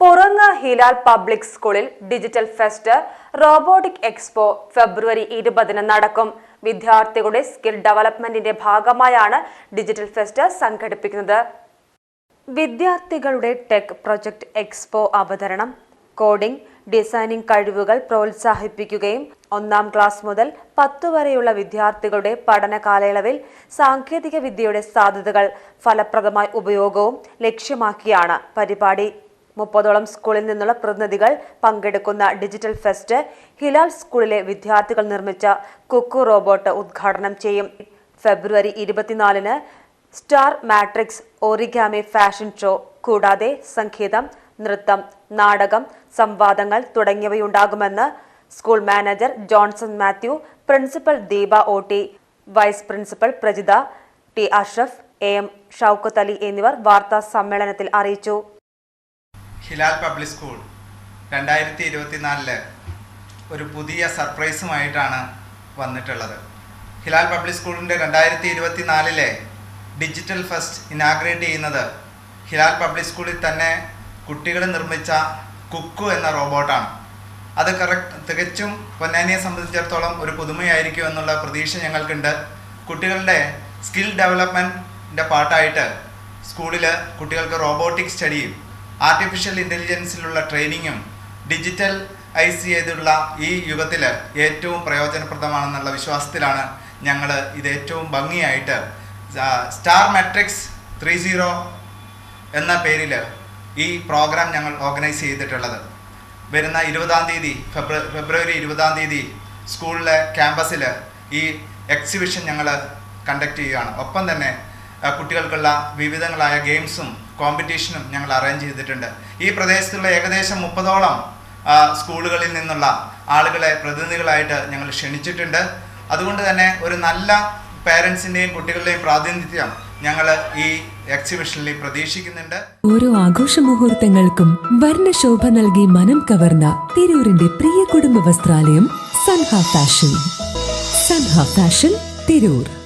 Puranga Hilal public സ്കൂളിൽ digital fest robotic expo February ഇരുപതിന് നടക്കും. വിദ്യാർത്ഥികളുടെ സ്കിൽ ഡെവലപ്മെന്റിന്റെ ഭാഗമായാണ് ഡിജിറ്റൽ ഫെസ്റ്റ് സംഘടിപ്പിക്കുന്നത്. വിദ്യാർത്ഥികളുടെ ടെക് പ്രൊജക്ട് എക്സ്പോ അവതരണം. കോഡിംഗ് ഡിസൈനിംഗ് കഴിവുകൾ പ്രോത്സാഹിപ്പിക്കുകയും ഒന്നാം ക്ലാസ് മുതൽ പത്തു വരെയുള്ള വിദ്യാർത്ഥികളുടെ പഠന കാലയളവിൽ സാങ്കേതിക വിദ്യയുടെ സാധ്യതകൾ ഫലപ്രദമായ ഉപയോഗവും ലക്ഷ്യമാക്കിയാണ് പരിപാടി. മുപ്പതോളം സ്കൂളിൽ നിന്നുള്ള പ്രതിനിധികൾ പങ്കെടുക്കുന്ന ഡിജിറ്റൽ ഫെസ്റ്റ് ഹിലാൽ സ്കൂളിലെ വിദ്യാർത്ഥികൾ നിർമ്മിച്ച കുക്കു റോബോട്ട് ഉദ്ഘാടനം ചെയ്യും. ഫെബ്രുവരി ഇരുപത്തിനാലിന് star matrix origami fashion show കൂടാതെ സംഗീതം നൃത്തം നാടകം സംവാദങ്ങൾ തുടങ്ങിയവയുണ്ടാകുമെന്ന് school manager Johnson Mathew principal Deepa O T vice principal Prajitha T Ashraf A M Shoukath Ali എന്നിവർ വാർത്താ സമ്മേളനത്തിൽ അറിയിച്ചു. ഹിലാൽ പബ്ലിക് സ്കൂൾ രണ്ടായിരത്തി ഇരുപത്തിനാലിൽ ഒരു പുതിയ സർപ്രൈസുമായിട്ടാണ് വന്നിട്ടുള്ളത്. ഹിലാൽ പബ്ലിക് സ്കൂളിന്റെ രണ്ടായിരത്തി ഇരുപത്തിനാലിലെ ഡിജിറ്റൽ ഫസ്റ്റ് ഇനാഗ്രേറ്റ് ചെയ്യുന്നത് ഹിലാൽ പബ്ലിക് സ്കൂളിൽ തന്നെ കുട്ടികൾ നിർമ്മിച്ച കുക്കു എന്ന റോബോട്ടാണ്. അത് കറക്റ്റ് തികച്ചും പൊന്നാനിയെ സംബന്ധിച്ചിടത്തോളം ഒരു പുതുമയായിരിക്കും എന്നുള്ള പ്രതീക്ഷ ഞങ്ങൾക്കുണ്ട്. കുട്ടികളുടെ സ്കിൽ ഡെവലപ്മെന്റിന്റെ പാർട്ടായിട്ട് സ്കൂളിൽ കുട്ടികൾക്ക് റോബോട്ടിക് സ്റ്റഡിയും ആർട്ടിഫിഷ്യൽ ഇന്റലിജൻസിലുള്ള ട്രെയിനിങ്ങും ഡിജിറ്റൽ ഐ സി ചെയ്തുള്ള ഈ യുഗത്തിൽ ഏറ്റവും പ്രയോജനപ്രദമാണെന്നുള്ള വിശ്വാസത്തിലാണ് ഞങ്ങൾ ഇത് ഏറ്റവും ഭംഗിയായിട്ട് സ്റ്റാർ മെട്രിക്സ് ത്രീ സീറോ എന്ന പേരിൽ ഈ പ്രോഗ്രാം ഞങ്ങൾ ഓർഗനൈസ് ചെയ്തിട്ടുള്ളത്. വരുന്ന ഇരുപതാം തീയതി ഫെബ്രുവരി ഇരുപതാം തീയതി സ്കൂളിലെ ക്യാമ്പസിൽ ഈ എക്സിബിഷൻ ഞങ്ങൾ കണ്ടക്ട് ചെയ്യുകയാണ്. ഒപ്പം തന്നെ കുട്ടികൾക്കുള്ള വിവിധങ്ങളായ ഗെയിംസും കോമ്പറ്റീഷനും ഞങ്ങൾ അറേഞ്ച് ചെയ്തിട്ടുണ്ട്. ഈ പ്രദേശത്തുള്ള ഏകദേശം മുപ്പതോളം സ്കൂളുകളിൽ നിന്നുള്ള ആളുകളെ പ്രതിനിധികളായിട്ട് ഞങ്ങൾ ക്ഷണിച്ചിട്ടുണ്ട്. അതുകൊണ്ട് തന്നെ ഒരു നല്ല പേരൻസിന്റെയും കുട്ടികളുടെയും പ്രാതിനിധ്യം ഞങ്ങൾ ഈ എക്സിബിഷനിൽ പ്രതീക്ഷിക്കുന്നുണ്ട്. ഓരോ ആഘോഷ മുഹൂർത്തങ്ങൾക്കും വർണശോഭ നൽകി മനം കവർന്ന തിരൂരിന്റെ പ്രിയ കുടുംബ വസ്ത്രാലയം സൻഹ ഫാഷൻ. സൻഹ ഫാഷൻ തിരൂർ.